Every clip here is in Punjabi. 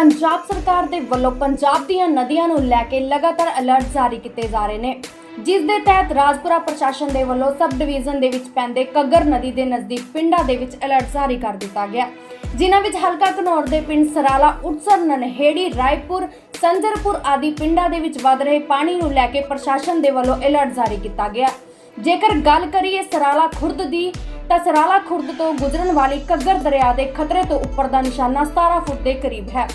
ਪੰਜਾਬ ਸਰਕਾਰ ਦੇ ਵੱਲੋਂ ਪੰਜਾਬ ਦੀਆਂ ਨਦੀਆਂ ਨੂੰ ਲੈ ਕੇ ਲਗਾਤਾਰ ਅਲਰਟ ਜਾਰੀ ਕੀਤੇ ਜਾ ਰਹੇ ਨੇ। ਜਿਸ ਦੇ ਤਹਿਤ ਰਾਜਪੁਰਾ ਪ੍ਰਸ਼ਾਸਨ ਦੇ ਵੱਲੋਂ ਸਬ ਡਿਵੀਜ਼ਨ ਦੇ ਵਿੱਚ ਪੈਂਦੇ ਕੱਗਰ ਨਦੀ ਦੇ ਨਜ਼ਦੀਕ ਪਿੰਡਾਂ ਦੇ ਵਿੱਚ ਅਲਰਟ ਜਾਰੀ ਕਰ ਦਿੱਤਾ ਗਿਆ। ਜਿਨ੍ਹਾਂ ਵਿੱਚ ਹਲਕਾ ਘਨੌਰ ਦੇ ਪਿੰਡ ਸਰਾਲਾ ਉਟਸਰ ਨਨਹੇੜੀ, ਰਾਏਪੁਰ, ਸੰਜਰਪੁਰ ਆਦਿ ਪਿੰਡਾਂ ਦੇ ਵਿੱਚ ਵੱਧ ਰਹੇ ਪਾਣੀ ਨੂੰ ਲੈ ਕੇ ਪ੍ਰਸ਼ਾਸਨ ਦੇ ਵੱਲੋਂ ਅਲਰਟ ਜਾਰੀ ਕੀਤਾ ਗਿਆ। ਜੇਕਰ ਗੱਲ ਕਰੀਏ ਸਰਾਲਾ ਖੁਰਦ ਦੀ, ਤਾਂ ਸਰਾਲਾ ਖੁਰਦ ਤੋਂ ਗੁਜ਼ਰਨ ਵਾਲੀ ਕੱਗਰ ਦਰਿਆ ਦੇ ਖਤਰੇ ਤੋਂ ਉੱਪਰ ਦਾ ਨਿਸ਼ਾਨਾ 17 ਫੁੱਟ ਦੇ ਕਰੀਬ ਹੈ।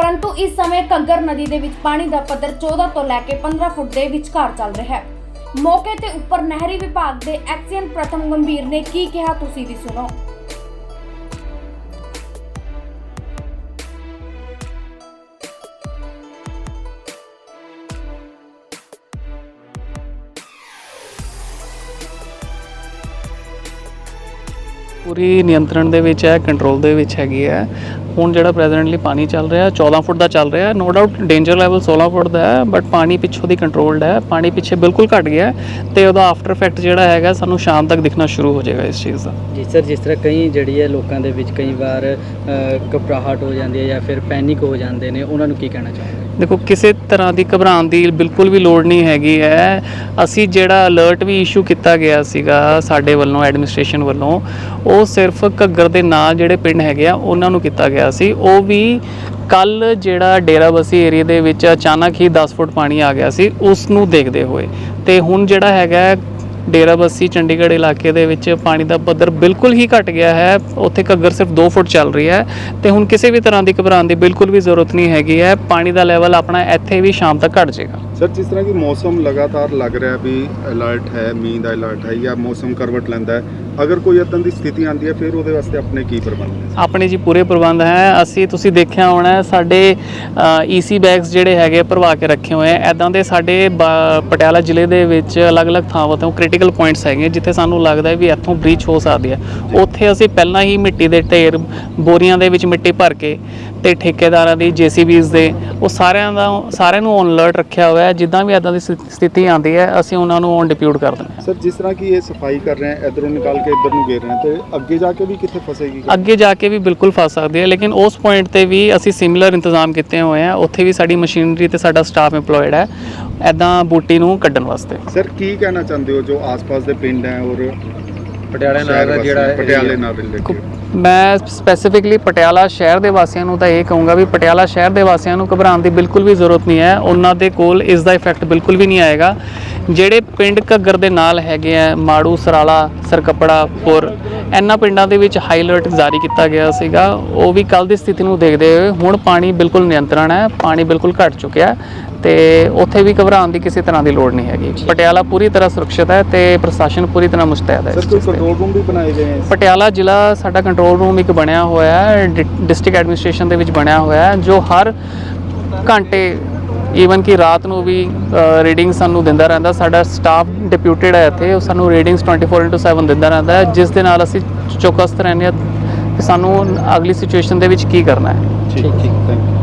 ਪਰੰਤੂ ਇਸ ਸਮੇਂ ਘੱਗਰ ਨਦੀ ਦੇ ਵਿੱਚ ਪਾਣੀ ਦਾ ਪੱਧਰ 14 ਤੋਂ ਲੈ ਕੇ 15 ਫੁੱਟ ਦੇ ਵਿਚਕਾਰ ਚੱਲ ਰਿਹਾ ਹੈ। ਮੌਕੇ ਤੇ ਉੱਪਰ ਨਹਿਰੀ ਵਿਭਾਗ ਦੇ ਐਕਸੀਅਨ ਪ੍ਰਥਮ ਗੰਭੀਰ ਨੇ ਕੀ ਕਿਹਾ ਤੁਸੀਂ ਵੀ ਸੁਣੋ। ਪੂਰੀ ਨਿਯੰਤਰਣ ਦੇ ਵਿੱਚ ਹੈ ਕੰਟਰੋਲ ਦੇ ਵਿੱਚ ਹੈਗੀ ਹੈ। ਹੁਣ ਜਿਹੜਾ ਪ੍ਰੈਜ਼ੈਂਟਲੀ ਪਾਣੀ ਚੱਲ ਰਿਹਾ 14 ਫੁੱਟ ਦਾ ਚੱਲ ਰਿਹਾ no doubt danger level 16 foot ਦਾ ਹੈ ਬਟ ਪਾਣੀ ਪਿੱਛੋਂ ਦੀ ਕੰਟਰੋਲਡ ਹੈ, ਪਾਣੀ ਪਿੱਛੇ ਬਿਲਕੁਲ ਘਟ ਗਿਆ ਹੈ ਤੇ ਉਹਦਾ ਆਫਟਰ ਇਫੈਕਟ ਜਿਹੜਾ ਹੈਗਾ ਸਾਨੂੰ ਸ਼ਾਮ ਤੱਕ ਦਿਖਣਾ ਸ਼ੁਰੂ ਹੋ ਜਾਏਗਾ ਇਸ ਚੀਜ਼ ਦਾ। ਜੀ ਸਰ ਜਿਸ ਤਰ੍ਹਾਂ ਕਈ ਜਿਹੜੀ ਹੈ ਲੋਕਾਂ ਦੇ ਵਿੱਚ ਕਈ ਵਾਰ ਘਬਰਾਹਟ ਹੋ ਜਾਂਦੀ ਹੈ ਜਾਂ ਫਿਰ ਪੈਨਿਕ ਹੋ ਜਾਂਦੇ ਨੇ, ਉਹਨਾਂ ਨੂੰ ਕੀ ਕਹਿਣਾ ਚਾਹੁੰਦੇ ਦੇਖੋ, ਕਿਸੇ ਤਰ੍ਹਾਂ ਦੀ ਘਬਰਾਉਣ ਦੀ ਬਿਲਕੁਲ ਵੀ ਲੋੜ ਨਹੀਂ ਹੈਗੀ ਹੈ। ਅਸੀਂ ਜਿਹੜਾ ਅਲਰਟ ਵੀ ਇਸ਼ੂ ਕੀਤਾ ਗਿਆ ਸੀਗਾ ਸਾਡੇ ਵੱਲੋਂ ਐਡਮਿਨਿਸਟ੍ਰੇਸ਼ਨ ਵੱਲੋਂ, ਉਹ ਸਿਰਫ ਘੱਗਰ ਦੇ ਨਾਲ ਜਿਹੜੇ ਪਿੰਡ ਹੈਗੇ ਆ, ਉਹਨਾਂ ਨੂੰ ਕੀਤਾ ਗਿਆ ਸੀ। ਉਹ ਵੀ ਕੱਲ ਜਿਹੜਾ ਡੇਰਾਬੱਸੀ ਏਰੀਆ ਦੇ ਵਿੱਚ ਅਚਾਨਕ ਹੀ 10 ਫੁੱਟ ਪਾਣੀ ਆ ਗਿਆ ਸੀ, ਉਸ ਨੂੰ ਦੇਖਦੇ ਹੋਏ। ਤੇ ਹੁਣ ਜਿਹੜਾ ਹੈਗਾ ਹੈ, ਡੇਰਾਬੱਸੀ ਚੰਡੀਗੜ੍ਹ ਇਲਾਕੇ ਦੇ ਵਿੱਚ ਪਾਣੀ ਦਾ ਪੱਧਰ ਬਿਲਕੁਲ ਹੀ ਘਟ ਗਿਆ ਹੈ। ਉੱਥੇ ਘੱਗਰ ਸਿਰਫ 2 ਫੁੱਟ ਚੱਲ ਰਹੀ ਹੈ ਤੇ ਹੁਣ ਕਿਸੇ ਵੀ ਤਰ੍ਹਾਂ ਦੀ ਘਬਰਾਉਣ ਦੀ ਬਿਲਕੁਲ ਵੀ ਜ਼ਰੂਰਤ ਨਹੀਂ ਹੈਗੀ ਹੈ। ਪਾਣੀ ਦਾ ਲੈਵਲ ਆਪਣਾ ਇੱਥੇ ਵੀ ਸ਼ਾਮ ਤੱਕ ਘਟ ਜਾਏਗਾ। ਸਰ ਜਿਸ ਤਰ੍ਹਾਂ ਕਿ ਮੌਸਮ ਲਗਾਤਾਰ ਲੱਗ ਰਿਹਾ ਵੀ ਅਲਰਟ ਹੈ ਮੀਂਹ ਦਾ ਅਲਰਟ ਹੈ ਜਾਂ ਮੌਸਮ ਕਰਵਟ ਲੈਂਦਾ ਹੈ ਅਗਰ ਕੋਈ ਇਦਾਂ ਦੀ ਸਥਿਤੀ ਆਉਂਦੀ ਹੈ ਫਿਰ ਉਹਦੇ ਵਾਸਤੇ ਆਪਣੇ ਕੀ ਪ੍ਰਬੰਧ ਨੇ? ਆਪਣੇ ਜੀ ਪੂਰੇ ਪ੍ਰਬੰਧ ਹੈ। ਅਸੀਂ ਤੁਸੀਂ ਦੇਖਿਆ ਹੋਣਾ ਸਾਡੇ ਈਸੀ ਬੈਗਸ ਜਿਹੜੇ ਹੈਗੇ ਭਰਵਾ ਕੇ ਰੱਖੇ ਹੋਏ ਆ। ਐਦਾਂ ਦੇ ਸਾਡੇ ਪਟਿਆਲਾ ਜ਼ਿਲ੍ਹੇ ਦੇ ਵਿੱਚ ਅਲੱਗ-ਅਲੱਗ ਥਾਵਾਂ ਤੋਂ ਕ੍ਰਿਟੀਕਲ ਪੁਆਇੰਟਸ ਹੈਗੇ ਜਿੱਥੇ ਸਾਨੂੰ ਲੱਗਦਾ ਹੈ ਵੀ ਇੱਥੋਂ ਬ੍ਰੀਚ ਹੋ ਸਕਦੀ ਹੈ। ਉੱਥੇ ਅਸੀਂ ਪਹਿਲਾਂ ਹੀ ਮਿੱਟੀ ਦੇ ਢੇਰ ਬੋਰੀਆਂ ਦੇ ਵਿੱਚ ਮਿੱਟੀ ਭਰ ਕੇ ਤੇ ਠੇਕੇਦਾਰਾਂ ਦੀ ਜੀਸੀਬੀਜ਼ ਦੇ ਉਹ ਸਾਰਿਆਂ ਦਾ ਸਾਰਿਆਂ ਨੂੰ ਔਨ ਅਲਰਟ ਰੱਖਿਆ ਹੋਇਆ ਹੈ। ਜਿੱਦਾਂ ਵੀ ਐਦਾਂ ਦੀ ਸਥਿ- ਸਥਿਤੀ ਆਉਂਦੀ ਹੈ ਅਸੀਂ ਉਹਨਾਂ ਨੂੰ ਔਨ ਡਿਪਿਊਟ ਕਰ ਦਿੰਦੇ ਹਾਂ। ਸਰ ਜਿਸ ਤਰ੍ਹਾਂ ਕਿ ਇਹ ਸਫ਼ਾਈ ਕਰ ਰਹੇ ਹੈ ਇਧਰੋਂ ਨਿਕਾਲ ਕੇ ਇਧਰ ਨੂੰ ਗੇਰ ਰਹੇ ਹੈ ਤੇ ਅੱਗੇ ਜਾ ਕੇ ਵੀ ਕਿੱਥੇ ਫਸੇਗੀ? ਅੱਗੇ ਜਾ ਕੇ ਵੀ ਬਿਲਕੁਲ ਫਸ ਸਕਦੀ ਹੈ ਲੇਕਿਨ ਉਸ ਪੁਆਇੰਟ ਤੇ ਵੀ ਅਸੀਂ ਸਿਮਿਲਰ ਇੰਤਜ਼ਾਮ ਕੀਤੇ ਹੋਏ ਆ ਉੱਥੇ ਵੀ ਸਾਡੀ ਮਸ਼ੀਨਰੀ ਤੇ ਸਾਡਾ ਸਟਾਫ EMPLOYED ਹੈ ਐਦਾਂ ਬੂਟੀ ਨੂੰ ਕੱਢਣ ਵਾਸਤੇ। ਸਰ ਕੀ ਕਹਿਣਾ ਚਾਹੁੰਦੇ ਹੋ ਜੋ ਆਸ-ਪਾਸ ਦੇ ਪਿੰਡ ਹੈ ਔਰ ਪਟਿਆਲੇ ਸ਼ਹਿਰ ਵਾਸੀ, ਜਿਹੜਾ ਪਟਿਆਲੇ ਨਾਲ ਰਿਲੇਟਡ ਮੈਂ ਸਪੈਸੀਫਿਕਲੀ ਪਟਿਆਲਾ ਸ਼ਹਿਰ ਦੇ ਵਾਸੀਆਂ ਨੂੰ ਤਾਂ ਇਹ ਕਹੂੰਗਾ ਵੀ ਪਟਿਆਲਾ ਸ਼ਹਿਰ ਦੇ ਵਾਸੀਆਂ ਨੂੰ ਘਬਰਾਉਣ ਦੀ ਬਿਲਕੁਲ ਵੀ ਜ਼ਰੂਰਤ ਨਹੀਂ ਹੈ। ਉਹਨਾਂ ਦੇ ਕੋਲ ਇਸ ਦਾ ਇਫੈਕਟ ਬਿਲਕੁਲ ਵੀ ਨਹੀਂ ਆਏਗਾ। ਜਿਹੜੇ ਪਿੰਡ ਘੱਗਰ ਦੇ ਨਾਲ ਹੈਗੇ ਆ ਮਾੜੂ ਸਰਾਲਾ ਸਰਕਪੜਾ ਪੁਰ ਇਹਨਾਂ ਪਿੰਡਾਂ ਦੇ ਵਿੱਚ ਹਾਈ ਅਲਰਟ ਜਾਰੀ ਕੀਤਾ ਗਿਆ ਸੀਗਾ। ਉਹ ਵੀ ਕੱਲ ਦੀ ਸਥਿਤੀ ਨੂੰ ਦੇਖਦੇ ਹੋਏ ਹੁਣ ਪਾਣੀ ਬਿਲਕੁਲ ਨਿਯੰਤਰਣ ਹੈ ਪਾਣੀ ਬਿਲਕੁਲ ਘਟ ਚੁੱਕਿਆ ਤੇ ਉੱਥੇ ਵੀ ਘਬਰਾਉਣ ਦੀ ਕਿਸੇ ਤਰ੍ਹਾਂ ਦੀ ਲੋੜ ਨਹੀਂ ਹੈਗੀ। ਪਟਿਆਲਾ ਪੂਰੀ ਤਰ੍ਹਾਂ ਸੁਰੱਖਿਅਤ ਹੈ ਤੇ ਪ੍ਰਸ਼ਾਸਨ ਪੂਰੀ ਤਰ੍ਹਾਂ ਮੁਸਤੈਦ ਹੈ ਸਰ ਇਸ ਕੋਈ ਚੀਜ਼ ਤੇ। ਕੰਟਰੋਲ ਰੂਮ ਵੀ ਬਣਾਏ ਗਏ ਹੈ ਪਟਿਆਲਾ ਜ਼ਿਲ੍ਹਾ ਸਾਡਾ ਕੰਟਰੋਲ ਰੂਮ ਇੱਕ ਬਣਿਆ ਹੋਇਆ ਹੈ ਡਿਸਟ੍ਰਿਕਟ ਐਡਮਿਨਿਸਟ੍ਰੇਸ਼ਨ ਦੇ ਵਿੱਚ ਬਣਿਆ ਹੋਇਆ ਹੈ ਜੋ ਹਰ ਘੰਟੇ ਈਵਨ ਕਿ ਰਾਤ ਨੂੰ ਵੀ ਰੀਡਿੰਗ ਸਾਨੂੰ ਦਿੰਦਾ ਰਹਿੰਦਾ। ਸਾਡਾ ਸਟਾਫ ਡਿਪਿਊਟਡ ਹੈ ਇੱਥੇ। ਉਹ ਸਾਨੂੰ ਰੀਡਿੰਗਸ 24/7 ਦਿੰਦਾ ਰਹਿੰਦਾ ਹੈ। ਜਿਸ ਦੇ ਨਾਲ ਅਸੀਂ ਚੌਕਸ ਰਹਿੰਦੇ ਹਾਂ। ਕਿ ਸਾਨੂੰ ਅਗਲੀ ਸਿਚੁਏਸ਼ਨ ਦੇ ਵਿੱਚ ਕੀ ਕਰਨਾ ਹੈ? ਠੀਕ ਠੀਕ ਥੈਂਕ ਯੂ